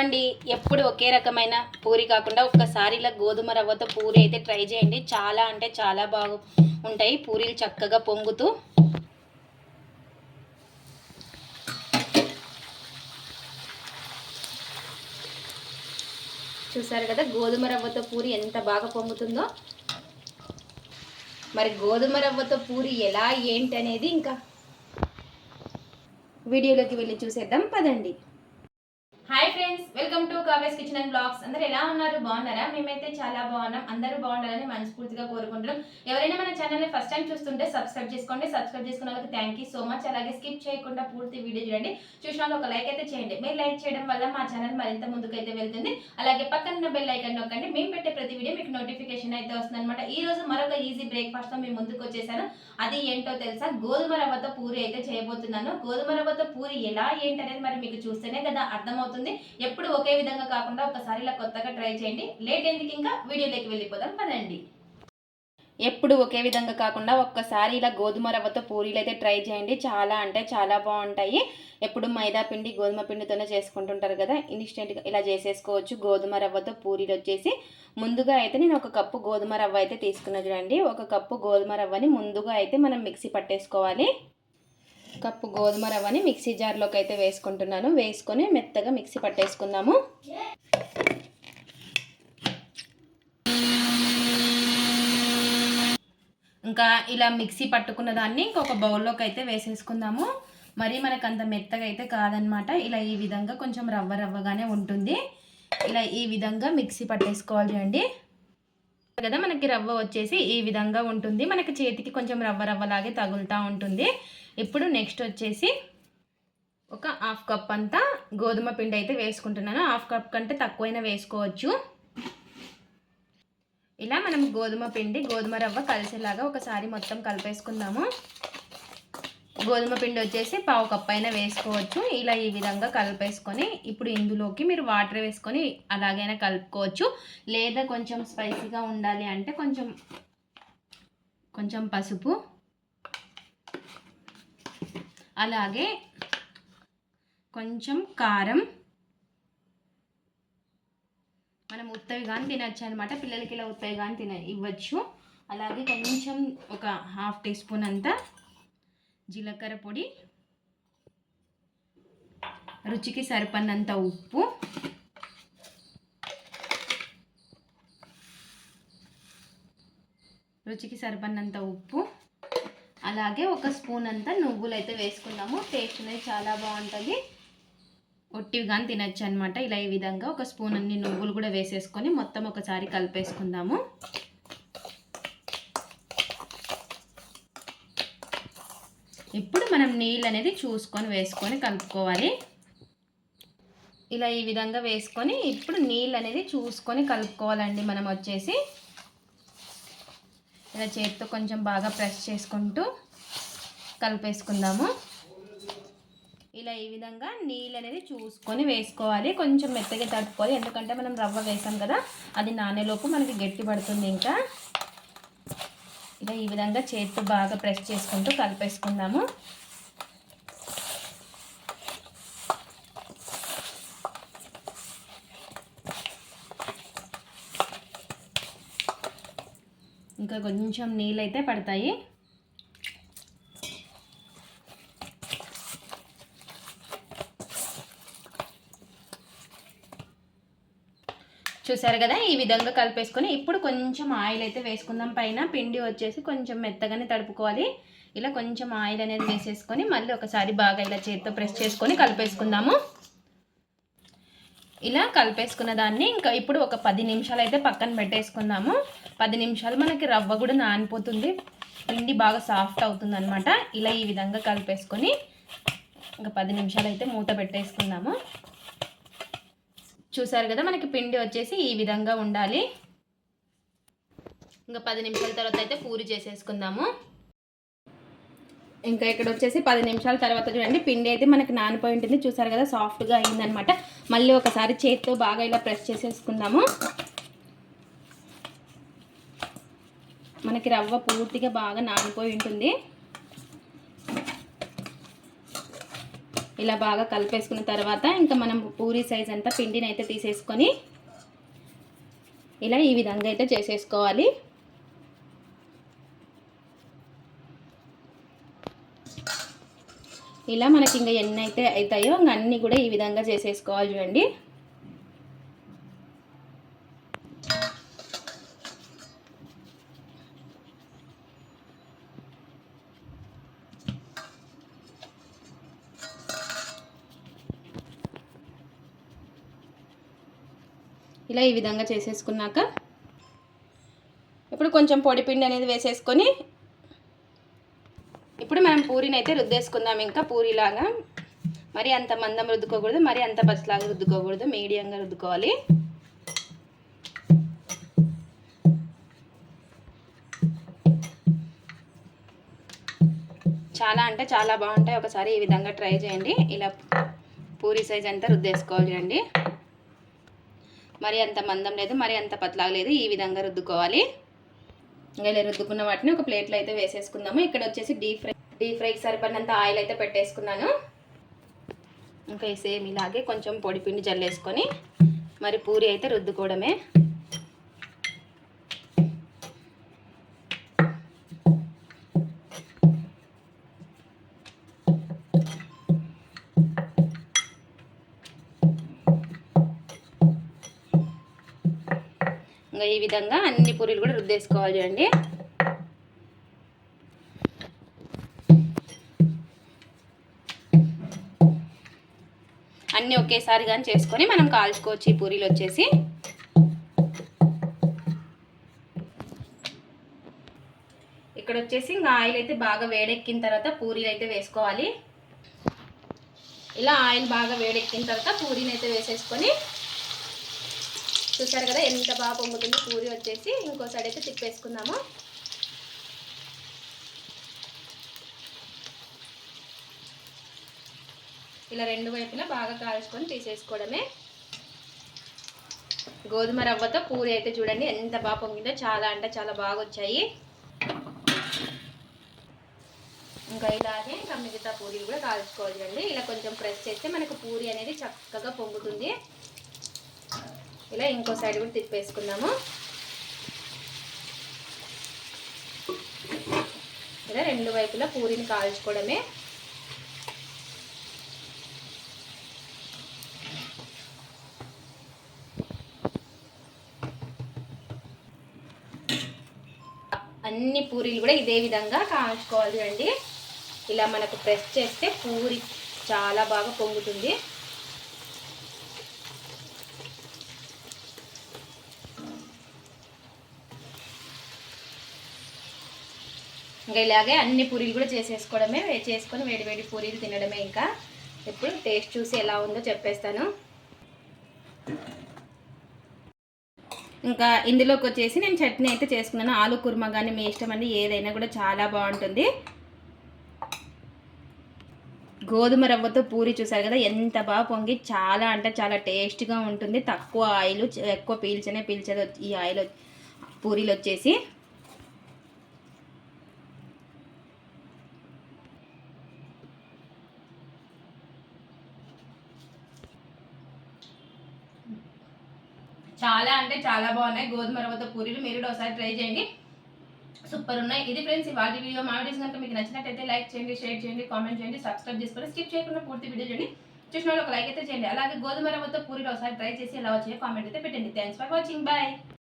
అండి ఎప్పుడు ఒకే రకమైన పూరి కాకుండా ఒక్కసారి ఇలా గోధుమ రవ్వతో పూరి అయితే ట్రై చేయండి. చాలా అంటే చాలా బాగు ఉంటాయి. పూరీలు చక్కగా పొంగుతూ. చూసారు కదా గోధుమ రవ్వతో పూరి ఎంత బాగా పొంగుతుందో. మరి గోధుమ రవ్వతో పూరి ఎలా ఏంటి అనేది ఇంకా వీడియోలోకి వెళ్ళి చూసేద్దాం. పదండి. హాయ్ ఫ్రెండ్స్ వెల్కమ్ టు కావేస్ కిచెన్ అండ్ బ్లాగ్స్ అందరు ఎలా ఉన్నారు? బాగున్నారా? మేమైతే చాలా బాగున్నాం. అందరూ బాగుండాలని మనస్ఫూర్తిగా కోరుకుంటున్నాం. ఎవరైనా మన ఛానల్ని ఫస్ట్ టైం చూస్తుంటే సబ్స్క్రైబ్ చేసుకోండి. సబ్స్క్రైబ్ చేసుకున్న వాళ్ళకి థ్యాంక్ యూ సో మచ్ అలాగే స్కిప్ చేయకుండా పూర్తి వీడియో చూడండి. చూసిన వాళ్ళు ఒక లైక్ అయితే చేయండి. మీరు లైక్ చేయడం వల్ల మా ఛానల్ మరింత ముందుకైతే వెళ్తుంది. అలాగే పక్కన బెల్ ఐకన్ నొక్కండి. మేము పెట్టే ప్రతి వీడియో మీకు నోటిఫికేషన్ అయితే వస్తుంది అనమాట ఈ రోజు మరొక ఈజీ బ్రేక్ఫాస్ట్ మేము ముందుకు వచ్చేసాను. అది ఏంటో తెలుసా? గోధుమ రవ్వతో పూరి అయితే చేయబోతున్నాను. గోధుమ రవ్వతో పూరి ఎలా ఏంటనేది మరి మీకు చూస్తేనే కదా అర్థమవుతుంది. ఎప్పుడు ఒకే విధంగా కాకుండా ఒకసారి ఇలా కొత్తగా ట్రై చేయండి. లేట్ ఎందుకు ఇంకా? వీడియోలోకి వెళ్ళిపోదాం. పదండి. ఎప్పుడు ఒకే విధంగా కాకుండా ఒక్కసారి ఇలా గోధుమ రవ్వతో పూరీలు అయితే ట్రై చేయండి. చాలా అంటే చాలా బాగుంటాయి. ఎప్పుడు మైదా పిండి గోధుమ పిండితోనే చేసుకుంటుంటారు కదా. ఇన్స్టెంట్గా ఇలా చేసేసుకోవచ్చు. గోధుమ రవ్వతో పూరీలు వచ్చేసి. ముందుగా అయితే నేను ఒక కప్పు గోధుమ రవ్వ అయితే తీసుకున్నా చూడండి. ఒక కప్పు గోధుమ రవ్వని ముందుగా అయితే మనం మిక్సీ పట్టేసుకోవాలి. కప్పు గోధుమ రవ్వని మిక్సీ జార్లోకి అయితే వేసుకుంటున్నాను. వేసుకొని మెత్తగా మిక్సీ పట్టేసుకుందాము. ఇంకా ఇలా మిక్సీ పట్టుకున్న దాన్ని ఇంకొక బౌల్లోకి అయితే వేసేసుకుందాము. మరి మనకు అంత మెత్తగా అయితే కాదనమాట ఇలా ఈ విధంగా కొంచెం రవ్వ రవ్వగానే ఉంటుంది. ఇలా ఈ విధంగా మిక్సీ పట్టేసుకోవాలి అండి. కదా మనకి రవ్వ వచ్చేసి ఈ విధంగా ఉంటుంది. మనకి చేతికి కొంచెం రవ్వ రవ్వలాగే తగులుతూ ఉంటుంది. ఇప్పుడు నెక్స్ట్ వచ్చేసి ఒక హాఫ్ కప్ అంతా గోధుమ పిండి అయితే వేసుకుంటున్నాను. హాఫ్ కప్ కంటే తక్కువైనా వేసుకోవచ్చు. ఇలా మనం గోధుమ పిండి గోధుమ రవ్వ కలిసేలాగా ఒకసారి మొత్తం కలిపేసుకుందాము. గోధుమ పిండి వచ్చేసి పావు కప్ అయినా వేసుకోవచ్చు. ఇలా ఈ విధంగా కలిపేసుకొని ఇప్పుడు ఇందులోకి మీరు వాటర్ వేసుకొని అలాగైనా కలుపుకోవచ్చు. లేదా కొంచెం స్పైసీగా ఉండాలి అంటే కొంచెం కొంచెం పసుపు అలాగే కొంచెం కారం. మనం ఉత్తవి కానీ తినచ్చు అనమాట పిల్లలకి ఇలా ఉత్తవి కానీ తిన ఇవ్వచ్చు. అలాగే కొంచెం ఒక హాఫ్ టీ స్పూన్ అంతా జీలకర్ర పొడి రుచికి సరిపడినంత ఉప్పు. రుచికి సరిపడినంత ఉప్పు. అలాగే ఒక స్పూన్ అంతా నువ్వులు అయితే వేసుకుందాము టేస్ట్ అనేది చాలా బాగుంటుంది. ఒట్టివి తినచ్చు అనమాట ఇలా ఈ విధంగా ఒక స్పూన్ అన్ని నువ్వులు కూడా వేసేసుకొని మొత్తం ఒకసారి కలిపేసుకుందాము. ఇప్పుడు మనం నీళ్ళు అనేది చూసుకొని వేసుకొని కలుపుకోవాలి. ఇలా ఈ విధంగా వేసుకొని ఇప్పుడు నీళ్ళు అనేది చూసుకొని కలుపుకోవాలండి. మనం వచ్చేసి ఇలా చేతితో కొంచెం బాగా ప్రెస్ చేసుకుంటూ కలిపేసుకుందాము. ఇలా ఈ విధంగా నీళ్ళు అనేది చూసుకొని వేసుకోవాలి. కొంచెం మెత్తగా తడుపుకోవాలి. ఎందుకంటే మనం రవ్వ వేసాం కదా అది నానేలోపు మనకి గట్టి పడుతుంది ఇంకా. ఇలా ఈ విధంగా చేతితో బాగా ప్రెస్ చేసుకుంటూ కలిపేసుకుందాము. ఇంకా కొంచెం నీళ్ళు అయితే పడతాయి. చూసారు కదా? ఈ విధంగా కలిపేసుకొని ఇప్పుడు కొంచెం ఆయిల్ అయితే వేసుకుందాం. పైన పిండి వచ్చేసి కొంచెం మెత్తగానే తడుపుకోవాలి. ఇలా కొంచెం ఆయిల్ అనేది వేసేసుకొని మళ్ళీ ఒకసారి బాగా ఇలా చేతితో ప్రెస్ చేసుకొని కలిపేసుకుందాము. ఇలా కలిపేసుకున్న దాన్ని ఇంకా ఇప్పుడు ఒక పది నిమిషాలు అయితే పక్కన పెట్టేసుకుందాము. పది నిమిషాలు మనకి రవ్వ కూడా నానిపోతుంది. పిండి బాగా సాఫ్ట్ అవుతుంది అనమాట ఇలా ఈ విధంగా కలిపేసుకొని ఇంకా పది నిమిషాలు అయితే మూత పెట్టేసుకుందాము. చూసారు కదా మనకి పిండి వచ్చేసి ఈ విధంగా ఉండాలి. ఇంకా పది నిమిషాల తర్వాత అయితే పూరి చేసేసుకుందాము. ఇంకా ఇక్కడ వచ్చేసి పది నిమిషాల తర్వాత చూడండి పిండి అయితే మనకి నానిపోయి ఉంటుంది. చూసారు కదా సాఫ్ట్గా అయిందనమాట. మళ్ళీ ఒకసారి చేతితో బాగా ఇలా ప్రెస్ చేసేసుకుందాము. మనకి రవ్వ పూర్తిగా బాగా నానిపోయి ఉంటుంది. ఇలా బాగా కలిపేసుకున్న తర్వాత ఇంకా మనం పూరి సైజ్ అంతా పిండిని అయితే తీసేసుకొని ఇలా ఈ విధంగా అయితే చేసేసుకోవాలి. ఇలా మనకి ఇంకా ఎన్ని అయితే అవుతాయో ఇంకా అన్నీ కూడా ఈ విధంగా చేసేసుకోవాలి చూడండి. ఇలా ఈ విధంగా చేసేసుకున్నాక ఇప్పుడు కొంచెం పొడిపిండి అనేది వేసేసుకొని పూరిని అయితే రుద్దేసుకుందాం ఇంకా పూరిలాగా. మరి అంత మందం రుద్దుకోకూడదు మరి అంత పచ్చిలాగా రుద్దుకోకూడదు మీడియంగా రుద్దుకోవాలి. చాలా అంటే చాలా బాగుంటాయి. ఒకసారి ఈ విధంగా ట్రై చేయండి. ఇలా పూరి సైజ్ అంతా రుద్దేసుకోవాలి చూడండి మరి అంత మందం లేదు మరి అంత పతలాగ లేదు. ఈ విధంగా రుద్దుకోవాలి. ఇంకా ఇలా రుద్దుకున్న వాటిని ఒక ప్లేట్లో అయితే వేసేసుకుందాము. ఇక్కడ వచ్చేసి డీప్ ఫ్రై డీప్ ఫ్రైకి సరిపడినంత ఆయిల్ అయితే పెట్టేసుకున్నాను. ఇంకా సేమ్ ఇలాగే కొంచెం పొడి పిండి జల్లేసుకొని మరి పూరి అయితే రుద్దుకోవడమే. ఇంకా ఈ విధంగా అన్ని పూరీలు కూడా రుద్దేసుకోవాలి చూడండి. అన్నీ ఒకేసారి కానీ చేసుకొని మనం కాల్చుకోవచ్చు. ఈ పూరీలు వచ్చేసి. ఇక్కడ వచ్చేసి ఇంకా ఆయిల్ అయితే బాగా వేడెక్కిన తర్వాత పూరీలు అయితే వేసుకోవాలి. ఇలా ఆయిల్ బాగా వేడెక్కిన తర్వాత పూరీని అయితే వేసేసుకొని చూసారు కదా ఎంత బాగా పొంగుతుంది పూరి వచ్చేసి ఇంకో సైడ్ అయితే తిప్పేసుకుందాము. ఇలా రెండు వైపులా బాగా కాల్చుకొని తీసేసుకోవడమే. గోధుమ రవ్వతో పూరి అయితే చూడండి ఎంత బాగా పొంగిందో చాలా అంటే చాలా బాగా వచ్చాయి ఇంకా ఇలాగే ఇంకా మిగతా పూరీలు కూడా కాల్చుకోవాలి అండి. ఇలా కొంచెం ప్రెస్ చేస్తే మనకు పూరి అనేది చక్కగా పొంగుతుంది. ఇలా ఇంకో సైడ్ కూడా తిప్పేసుకుందాము. ఇలా రెండు వైపులా పూరిని కాల్చుకోవడమే. అన్ని పూరీలు కూడా ఇదే విధంగా కాల్చుకోవాలి అండి. ఇలా మనకు ప్రెస్ చేస్తే పూరి చాలా బాగా పొంగుతుంది. ఇంకా ఇలాగే అన్ని పూరీలు కూడా చేసేసుకోవడమే చేసుకొని వేడి వేడి పూరీలు తినడమే ఇంకా. ఇప్పుడు టేస్ట్ చూసి ఎలా ఉందో చెప్పేస్తాను. ఇంకా ఇందులోకి వచ్చేసి నేను చట్నీ అయితే చేసుకున్నాను. ఆలు కుర్మా కానీ మీ ఇష్టం అండి. ఏదైనా కూడా చాలా బాగుంటుంది. గోధుమ రవ్వతో పూరి చూసారు కదా ఎంత బాగా పొంగి చాలా అంటే చాలా టేస్ట్గా ఉంటుంది. తక్కువ ఆయిల్ ఎక్కువ పీల్చనే పీల్చదు ఈ ఆయిల్ పూరీలు వచ్చేసి. చాలా అంటే చాలా బాగున్నాయి. గోధుమ రవ్వతో పూరీలు మీరు కూడా ఒకసారి ట్రై చేయండి. సూపర్ ఉన్నాయి. ఇది ఫ్రెండ్స్ వాటి వీడియో మా వీడియోస్ కనుక మీకు నచ్చినట్టయితే లైక్ చేయండి షేర్ చేయండి కామెంట్ చేయండి సబ్స్క్రైబ్ చేసుకొని స్కిప్ చేయకుండా పూర్తి వీడియో చేయండి చూసిన వాళ్ళు ఒక లైక్ అయితే చేయండి. అలాగే గోధుమ రవ్వతో పూరీలు ఒకసారి ట్రై చేసి ఎలా వచ్చాయో కామెంట్ అయితే పెట్టండి. Thanks for watching bye